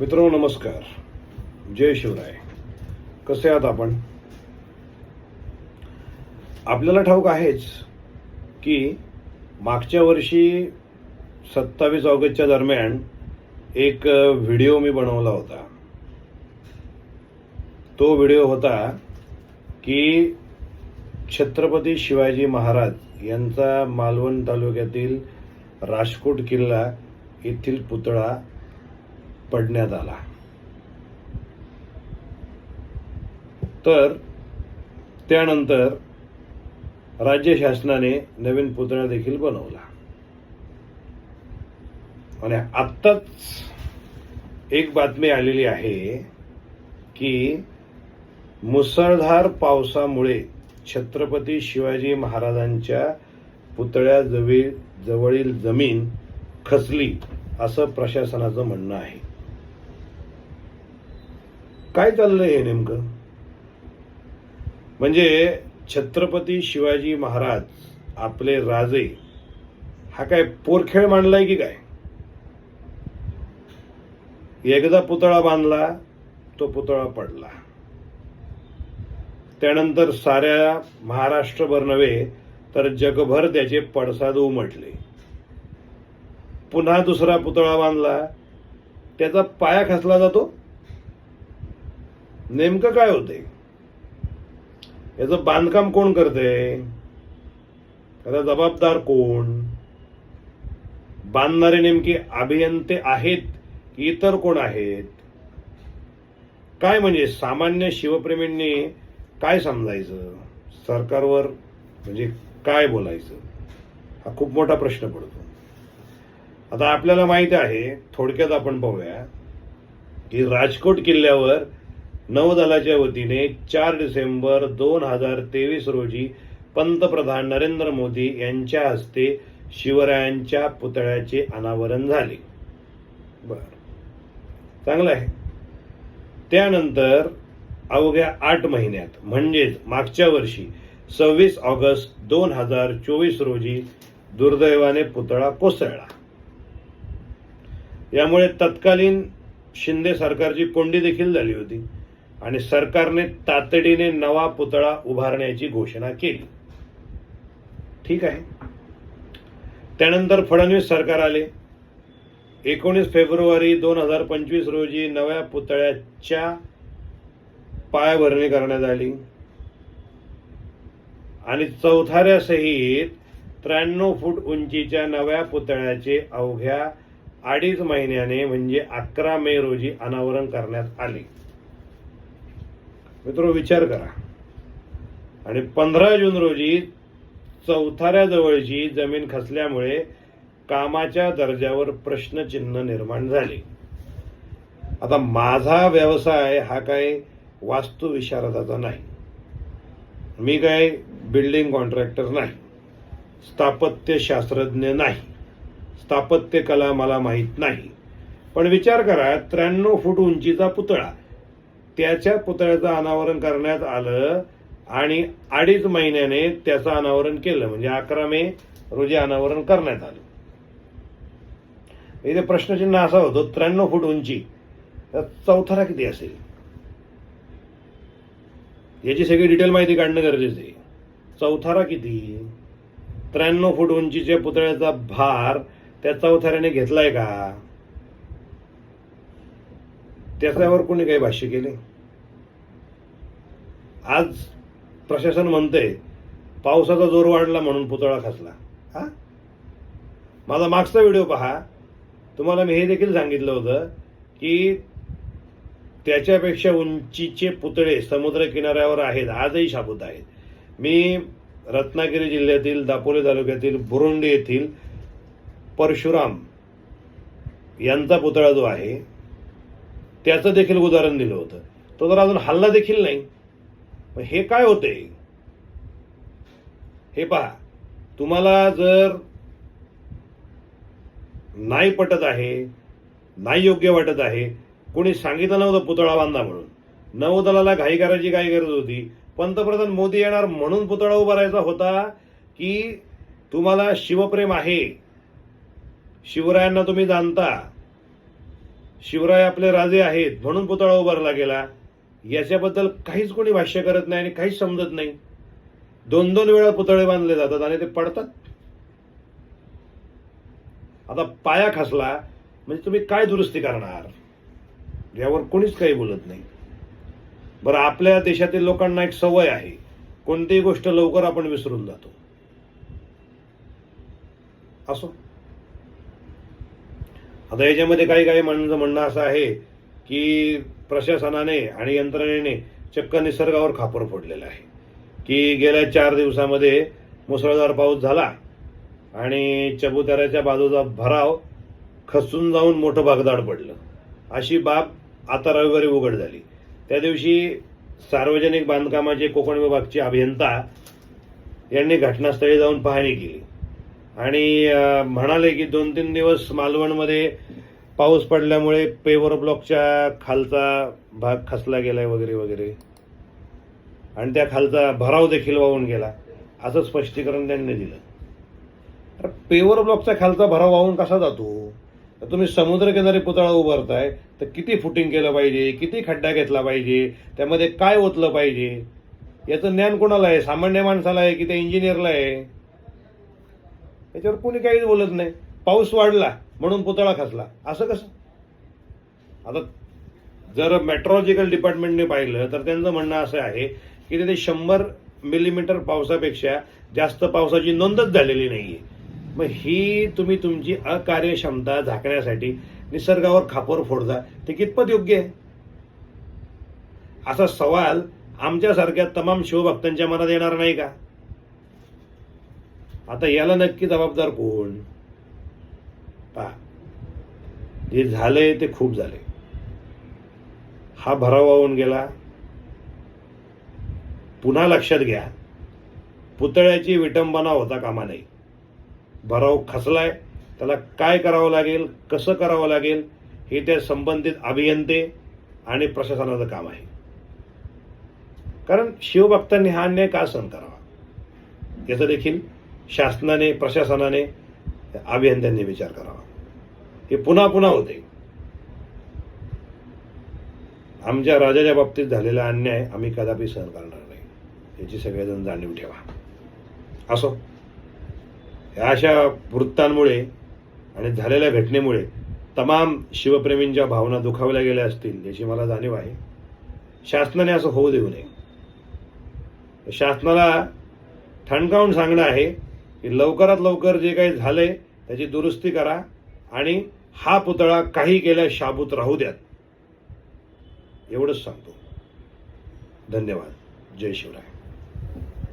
मित्रांनो नमस्कार. जय शिवराय. कसे आहात आपण? आपल्याला ठाऊक आहेच की मागच्या वर्षी सत्तावीस ऑगस्टच्या दरम्यान एक व्हिडिओ मी बनवला होता. तो व्हिडिओ होता की छत्रपती शिवाजी महाराज यांचा मालवण तालुक्यातील राजकोट किल्ला येथील पुतळा पडण्यात आला. तर त्यानंतर राज्य शासनाने नवीन पुतळा देखील बनवला. आणि आत्ताच एक बातमी आलेली आहे की मुसळधार पावसामुळे छत्रपती शिवाजी महाराजांच्या पुतळ्याजवळ जवळील जमीन खचली असं प्रशासनाचं म्हणणं आहे. काय चाललंय हे नेमकं? म्हणजे छत्रपती शिवाजी महाराज आपले राजे हा काय पोरखेळ मांडलाय की काय? एकदा पुतळा बांधला तो पुतळा पडला. त्यानंतर साऱ्या महाराष्ट्रभर नव्हे तर जगभर त्याचे पडसाद उमटले. पुन्हा दुसरा पुतळा बांधला त्याचा पाया खसला जातो. नेमकं काय होते याचं बांधकाम कोण करते त्याचा जबाबदार कोण? बांधणारे नेमके अभियंते आहेत की इतर कोण आहेत? काय म्हणजे सामान्य शिवप्रेमींनी काय समजायचं? सरकारवर म्हणजे काय बोलायचं? हा खूप मोठा प्रश्न पडतो. आता आपल्याला माहीत आहे थोडक्यात आपण पाहूया की राजकोट किल्ल्यावर नौदलाच्या वतीने चार डिसेंबर दोन हजार तेवीस रोजी पंतप्रधान नरेंद्र मोदी यांच्या हस्ते शिवरायांच्या पुतळ्याचे अनावरण झाले. बर. चांगलं आहे. त्यानंतर अवघ्या आठ महिन्यात म्हणजेच मागच्या वर्षी सव्वीस ऑगस्ट दोन हजार चोवीस रोजी दुर्दैवाने पुतळा कोसळला. यामुळे तत्कालीन शिंदे सरकारची कोंडी देखील झाली होती. आणि सरकारने तातडीने नवा पुतळा उभारण्याची घोषणा केली. ठीक आहे? त्यानंतर फडणवीस सरकार आले. एकोणीस फेब्रुवारी दोन हजार पंचवीस रोजी नव्या पुतळ्याच्या पायाभरणी करण्यात आली. आणि चौथाऱ्यासहित त्र्याण्णव फूट उंचीच्या नव्या पुतळ्याचे अवघ्या अडीच महिन्याने म्हणजे अकरा मे रोजी अनावरण करण्यात आले. मित्र विचार करा. आणि पंधरा जून रोजी चौथाऱ्याजवळची जमीन खचल्यामुळे कामाच्या दर्जावर प्रश्नचिन्ह निर्माण झाले. आता माझा व्यवसाय हा काय वास्तुविशारदाचा नाही. मी काय बिल्डिंग कॉन्ट्रॅक्टर नाही. स्थापत्यशास्त्रज्ञ नाही. स्थापत्यकला मला माहीत नाही. पण विचार करा त्र्याण्णव फूट उंचीचा पुतळा. त्याच्या पुतळ्याचं अनावरण करण्यात आलं आणि अडीच महिन्याने त्याचं अनावरण केलं. म्हणजे अकरा मे रोजी अनावरण करण्यात आलं. इथे प्रश्नचिन्ह असा होतो त्र्याण्णव फूट उंची. तर चौथारा किती असेल? याची सगळी डिटेल माहिती काढणं गरजेचं आहे. चौथारा किती? त्र्याण्णव फूट उंचीच्या पुतळ्याचा भार त्या चौथाऱ्याने घेतलाय का? त्याच्यावर कोणी काही भाष्य केले? आज प्रशासन म्हणते पावसाचा जोर वाढला म्हणून पुतळा खचला हा? माझा मागचा व्हिडिओ पहा. तुम्हाला मी हे देखील सांगितलं होतं की त्याच्यापेक्षा उंचीचे पुतळे समुद्र किनाऱ्यावर आहेत आजही शाबूत आहेत. मी रत्नागिरी जिल्ह्यातील दापोली तालुक्यातील बुरुंडी येथील परशुराम यांचा पुतळा जो आहे त्याचं देखील उदाहरण दिलं होतं. तो तर अजून हल्ला देखील नाही. हे काय होते? हे पहा. तुम्हाला जर नाही पटत आहे नाही योग्य वाटत आहे कोणी सांगितलं नव्हतं पुतळा बांधा म्हणून. नौदलाला घाई करायची काय गरज होती? पंतप्रधान मोदी येणार म्हणून पुतळा उभारायचा होता की तुम्हाला शिवप्रेम आहे. शिवरायांना तुम्ही जाणता. शिवराय आपले राजे आहेत म्हणून पुतळा उभारला गेला. याच्याबद्दल काहीच कोणी भाष्य करत नाही आणि काहीच समजत नाही. दोन दोन वेळा पुतळे बांधले जातात आणि ते पडतात. आता पाया खसला म्हणजे तुम्ही काय दुरुस्ती करणार? यावर कोणीच काही बोलत नाही. बरं आपल्या देशातील लोकांना एक सवय आहे. कोणतीही गोष्ट लवकर आपण विसरून जातो. असो. आता याच्यामध्ये काही काही माणसं म्हणणं असं आहे की प्रशासनाने आणि यंत्रणेने चक्क निसर्गावर खापर फोडलेलं आहे. की गेल्या चार दिवसामध्ये मुसळधार पाऊस झाला आणि चबुतऱ्याच्या बाजूचा भराव खसून जाऊन मोठं भागदाड पडलं. अशी बाब आता रविवारी उघड झाली. त्या दिवशी सार्वजनिक बांधकामाचे कोकण विभागचे अभियंता यांनी घटनास्थळी जाऊन पाहणी केली. आणि म्हणाले की दोन तीन दिवस मालवणमध्ये पाऊस पडल्यामुळे पेवर ब्लॉकच्या खालचा भाग खसला गेलाय वगैरे वगैरे. आणि त्या खालचा भराव देखील वाहून गेला. असं स्पष्टीकरण त्यांनी दिलं. अरे पेवर ब्लॉकचा खालचा भराव वाहून कसा जातो? तर तुम्ही समुद्रकिनारी पुतळा उभारताय तर किती फुटिंग केलं पाहिजे किती खड्डा घेतला पाहिजे त्यामध्ये काय ओतलं पाहिजे? याचं ज्ञान कोणाला आहे? सामान्य माणसाला आहे की त्या इंजिनियरला आहे? त्याच्यावर कोणी काहीच बोलत नाही. पाऊस वाढला म्हणून पुतळा खचला असं कसं? आता जर मेट्रोलॉजिकल डिपार्टमेंटने पाहिलं तर त्यांचं म्हणणं असं आहे की तिथे शंभर मिलीमीटर पावसापेक्षा जास्त पावसाची नोंदच झालेली नाहीये. मग ही तुम्ही तुमची अकार्यक्षमता झाकण्यासाठी निसर्गावर खापर फोडता ते कितपत योग्य आहे? असा सवाल आमच्यासारख्या तमाम शिवभक्तांच्या मनात येणार नाही का? आता याला नक्की जबाबदार कोण? पहा. जे झालंय ते खूप झाले हा भराव वाहून गेला. पुन्हा लक्षात घ्या. पुतळ्याची विटंबना होता कामा नाही भराव खसलाय त्याला काय करावं लागेल? कसं करावं लागेल? हे त्या संबंधित अभियंते आणि प्रशासनाचं काम आहे. कारण शिवभक्तांनी हा अन्याय का सहन करावा? याचं देखील शासनाने प्रशासनाने अभियंत्यांनी विचार करावा. हे पुन्हा पुन्हा होते. आमच्या राजाच्या बाबतीत झालेला अन्याय आम्ही कदापि सहन करणार नाही. याची सगळेजण जाणीव ठेवा. असो. या अशा वृत्तांमुळे आणि झालेल्या घटनेमुळे तमाम शिवप्रेमींच्या भावना दुखावल्या गेल्या असतील याची मला जाणीव आहे. शासनाने असं होऊ देऊ नये. शासनाला ठणकावून सांगणं आहे की लवकरात लवकर जे काही झालंय त्याची दुरुस्ती करा आणि हा पुतळा काही केल्या शाबूत राहू द्यात. एवढंच सांगतो. धन्यवाद. जय शिवराय.